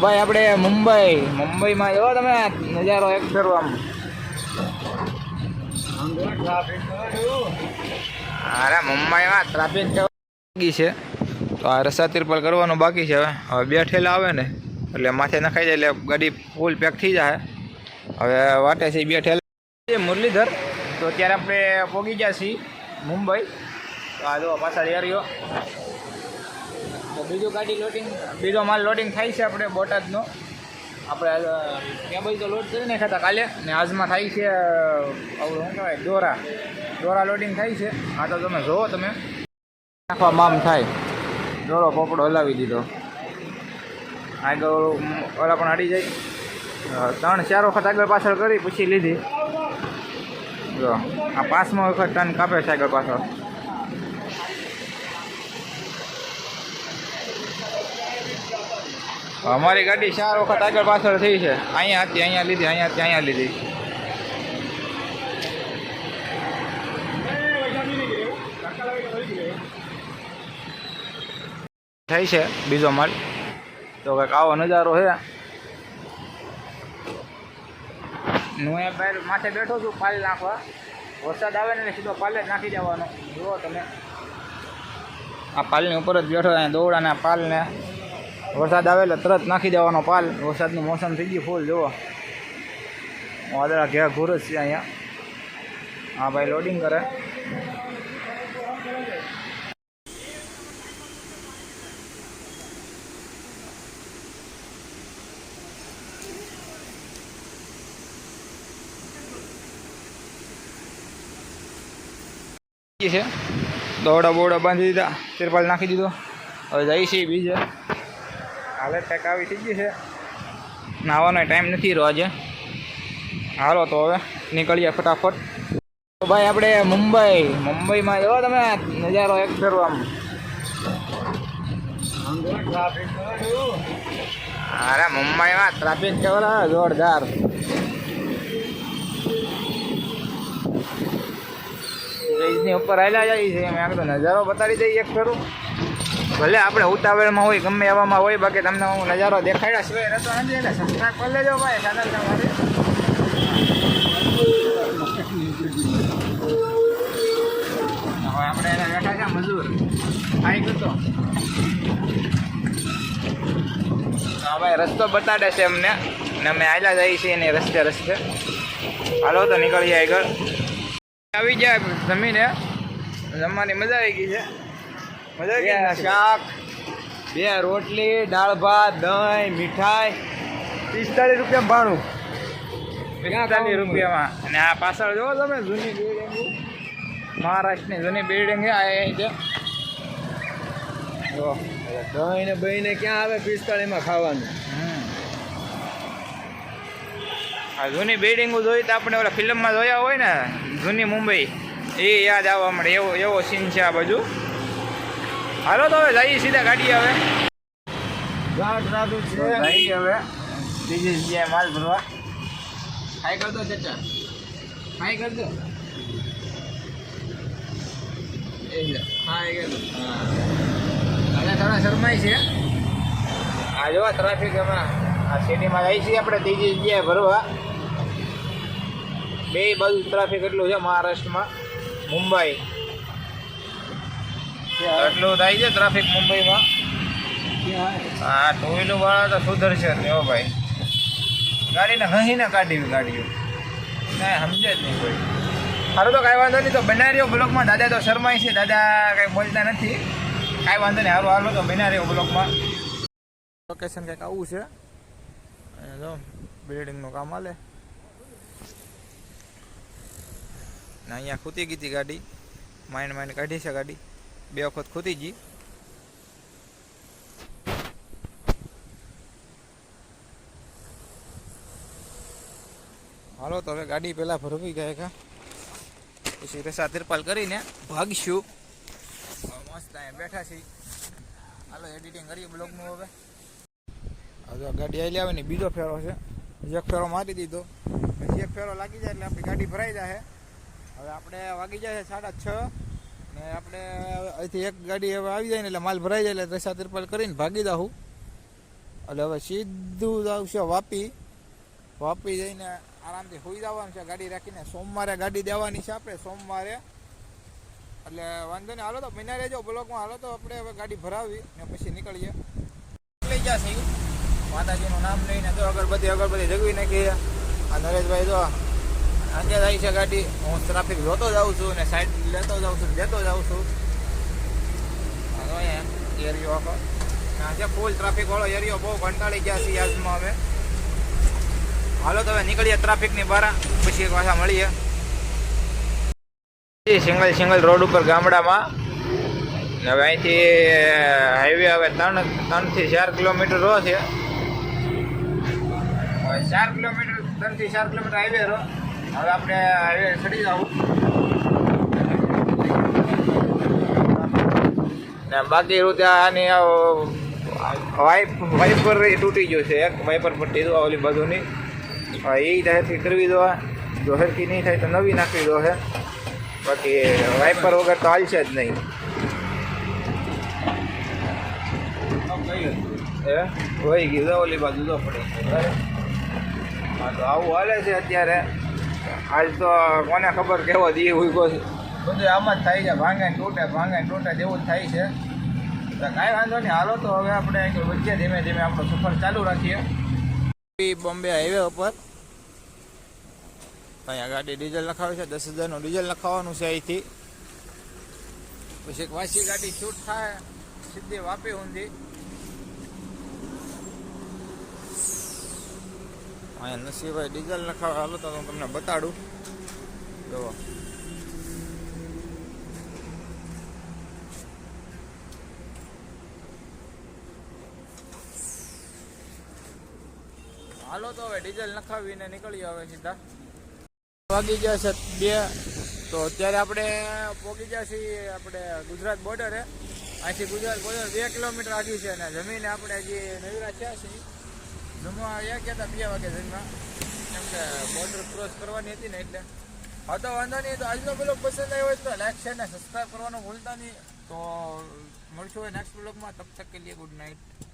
ભાઈ, આપણે મુંબઈ, મુંબઈમાં જો તમે નજારો એક ફેરો અરે, મુંબઈમાં ટ્રાફિક બાકી છે. તો આ રસ્તા તિરપલ કરવાનું બાકી છે હવે. હવે બે ઠેલા આવે ને, એટલે માથે નખાઈ જાય, એટલે ગાડી ફૂલ પેક થઈ જાય. હવે વાટે છે બે ઠેલા. મુરલીધર, તો અત્યારે આપણે પહોંચી ગયા છીએ મુંબઈ. તો આ જો પાછળ એરિયો તો બીજું ગાડી લોડિંગ બીજો માલ લોડિંગ થાય છે આપણે બોટાદનો. આપણે કેબલ તો લોડ કરી નાખ્યા હતા કાલે. ને આજમાં થાય છે આવું શું કહેવાય, દોરા. દોરા લોડિંગ થાય છે. આ તો તમે જુઓ તમે. નાખવા મામ થાય. દોરો પોપડો હલાવી દીધો. આગળ ઓલા પણ અડી જાય. ત્રણ, ચાર વખત આગળ પાછળ કરી, પછી લીધી. જો, આ પાંચમો વખત ટન કાપે છે આગળ પાછળ. અમારી ગાડી ચાર વખત આગળ પાછળ થઈ છે. અહીંયા હતી, અહીંયા લીધી, અહીંયા હતી, અહીંયા લીધી. થાય છે બીજો માલ. તો કંઈક આવો નજારો છે. હું એ બહાર માથે બેઠો છું પાલ નાખવા. વરસાદ આવે ને સીધો પાલે જ નાખી દેવાનો. જુઓ તમે. આ પાલની ઉપર જ બેઠો દોવડાના પાલને વરસાદ આવે એટલે તરત નાખી દેવાનો પાલ. વરસાદનું મોસમ થઈ ગયું ફૂલ જુઓ. વાદળા ઘેર ઘૂર જ છે અહીંયા. હા ભાઈ લોડિંગ કરે. છે. દોડા બોડા બાંધી દીધા. તિરપાલ નાખી દીધો. હવે જઈ છે બીજે. હાલે ટેક આવી થઈ ગઈ છે. નાવાનો ટાઈમ નથી રહ્યો આજે. હાલો તો હવે નીકળીએ ફટાફટ. તો ભાઈ આપણે મુંબઈ, મુંબઈમાં જો તમે નજારો એક ફેરો આમ. અરે મુંબઈમાં ટ્રાફિક કેવલ જોરદાર. ઉપર આવેલા જાય છે. મેં કીધું નજારો બતાવી દઈએ એક ફેરું ભલે આપણે ઉતાવળમાં હોય, ગમે એવામાં હોય, બાકી તમને હું નજારો દેખાડ્યા સિવાય રહેતો નથી એટલે સબસ્ક્રાઈબ કરી લેજો ભાઈ ચેનલ તમારી હવે આપણે એને બેઠા છે મજૂર. આવી ગયો તો હા ભાઈ, રસ્તો બતાડે છે અમને. ને અમે આયલા જઈએ છીએ એની રસ્તે રસ્તે. હાલો તો નીકળીએ આગળ. આવી ગયા જમીને. જમવાની મજા આવી ગઈ છે. ગઈ શાક બે રોટલી દાળ ભાત દહીં મીઠાઈ. પિસ્તાળીસ રૂપિયા ભાણું. પિસ્તાલીસ રૂપિયામાં. અને આ પાછળ જોવો તમે જૂની બિલ્ડિંગ મહારાષ્ટ્રની જૂની બિલ્ડિંગ આ છે. જો દહીં ને બહીને ક્યાં આવે? પિસ્તાળીમાં ખાવાનું. આ જૂની બિલ્ડિંગો જોઈ તો આપણે ઓલા ફિલ્મમાં જોયા હોય ને જૂની મુંબઈ એ યાદ આવવા મળે એવો એવો સીન છે આ બાજુ. હાલો તો હવે જઈએ સીધા ગાડી હવે. જઈએ હવે. બીજી જગ્યાએ માલ ભરવા. હાઈ કરતો ચચા. હાઈ અને થોડા શરમાય છે. આ જો ટ્રાફિક હમણાં. આ સિટીમાં જઈએ છીએ આપણે ત્રીજી જગ્યાએ ભરવા. બે બાજુ ટ્રાફિક એટલું છે મહારાષ્ટ્રમાં. મુંબઈ. એટલું થાય છે ટ્રાફિક મુંબઈમાં. હા ટુ વ્હીલર વાળા તો સુધરશે નહીં હો ભાઈ. ગાડીને હહીને કાઢી ગાડીઓ કાંઈ સમજે જ નહીં કોઈ. સારું તો કાંઈ વાંધો નહીં, તો બનારીઓ બ્લોકમાં. દાદા તો શરમાય છે, દાદા કાંઈ બોલતા નથી. કાંઈ વાંધો નહીં સારું હાલો તો બનારીઓ બ્લોકમાં. લોકેશન કંઈક આવું છે. જો બિલ્ડિંગનું કામ હાલે. ને અહીંયા ખૂતી ગીતી ગાડી. માઇન્ડ માઇન્ડ કાઢી છે ગાડી. બે વખત ખૂતી ગઈ હાલો તો હવે ગાડી પહેલાં ભરવી ગયા કા પછી રસા તિરપાલ કરીને ભાગીશું હવે મસ્ત અહીંયા બેઠા છીએ હાલો એડિટિંગ કરીએ બ્લોગનું હવે હવે આ ગાડી આવી આવે ને બીજો ફેરો છે એક ફેરો મારી દીધો પછી એક ફેરો લાગી જાય એટલે આપણી ગાડી ભરાઈ જાય હવે આપણે વાગી જાય છે સાડા છ ને આપણે અહીંથી એક ગાડી હવે આવી જાય ને એટલે માલ ભરાઈ જાય એટલે રસા તિરપાલ કરીને ભાગી જાઉં. એટલે હવે સીધું જ આવશે વાપી. વાપી જઈને આરામથી હોઈ જવાનું છે ગાડી રાખીને. સોમવારે ગાડી દેવાની છે આપણે, સોમવારે. એટલે વાંધો નહીં. હાલો તો મહિના રહેજો બ્લોકમાં હાલો તો આપણે હવે ગાડી ભરાવી ને પછી નીકળીએ. લઈ જશે માતાજીનું નામ લઈને તો અગરબત્તી અગરબત્તી જગવી નાખીએ આ નરેશભાઈ તો સાંજે થાય છે ગાડી. હું ટ્રાફિક જોતો જાઉં છું ને સાઈડ લેતો જાઉં છું લેતો જાઉં છું. આ જો એરિયો બહુ કંટાળી ગયા છીએ આજમાં હાલો તો હવે નીકળીએ ટ્રાફિકની બહાર, પછી પાછા મળીએ. સિંગલ સિંગલ રોડ ઉપર ગામડામાં. હવે અહીંથી હાઈવે હવે ત્રણ, ત્રણથી ચાર કિલોમીટર રહો છે. ચાર કિલોમીટર, ત્રણથી ચાર કિલોમીટર હાઈવે રહો હવે આપણે હાઈવે ચડી જવું. ને બાકી ત્યાં આની વાઇપ વાઇપર તૂટી ગયું છે એક. વાઇપર પટ્ટી દો ઓલી બાજુની. એ જાહેરથી કરવી દો. જો સરખી નહીં થાય તો નવી નાખવી દો છે બાકી વાઇપર વગર તો હાલશે જ નહીં. એ વહી ગયું તો ઓલી બાજુ તો પડે. હા, તો આવું હાલે છે અત્યારે. આજ તો કોને ખબર કેવો દી ઉગો છે. બધું આમ જ થાય છે, ભાંગે તૂટે ભાંગે તૂટે જેવું જ થાય છે. તો કાંઈ વાંધો નહીં, હાલો તો હવે આપણે અહીં વચ્ચે ધીમે ધીમે આપણો સફર ચાલુ રાખીએ. બોમ્બે હાઈવે ઉપર. અહીંયા ગાડી ડીઝલ નખાવે છે, દસ હજારનું ડીઝલ નખાવાનું છે અહીંથી. પછી એક વાસી ગાડી શૂટ થાય, સીધી વાપી ઊંધી અહીંયા નસીબભાઈ ડીઝલ નખાવે હાલો તો હું તમને બતાડું. જુઓ. હાલો તો હવે ડીઝલ નખાવીને નીકળીએ હવે સીધા. વાગી ગયા છે બે. તો અત્યારે આપણે પહોંચી ગયા છીએ આપણે ગુજરાત બોર્ડરે અહીંથી ગુજરાત બોર્ડર બે કિલોમીટર આગી છે અને જમીને આપણે હજી નવીરા થયા છીએ. જમવા આવ્યા ગયા હતા બે વાગે જમવા. કેમ કે બોર્ડર ક્રોસ કરવાની હતી ને એટલે. હા, તો વાંધો નહીં. તો આજનો બ્લોગ પસંદ આવ્યો હોય તો લાઈક શેર ને સબસ્ક્રાઈબ કરવાનું ભૂલતા નહીં. તો મળશું હોય નેક્સ્ટ બ્લોગમાં તબ તક કે લીએ ગુડ નાઇટ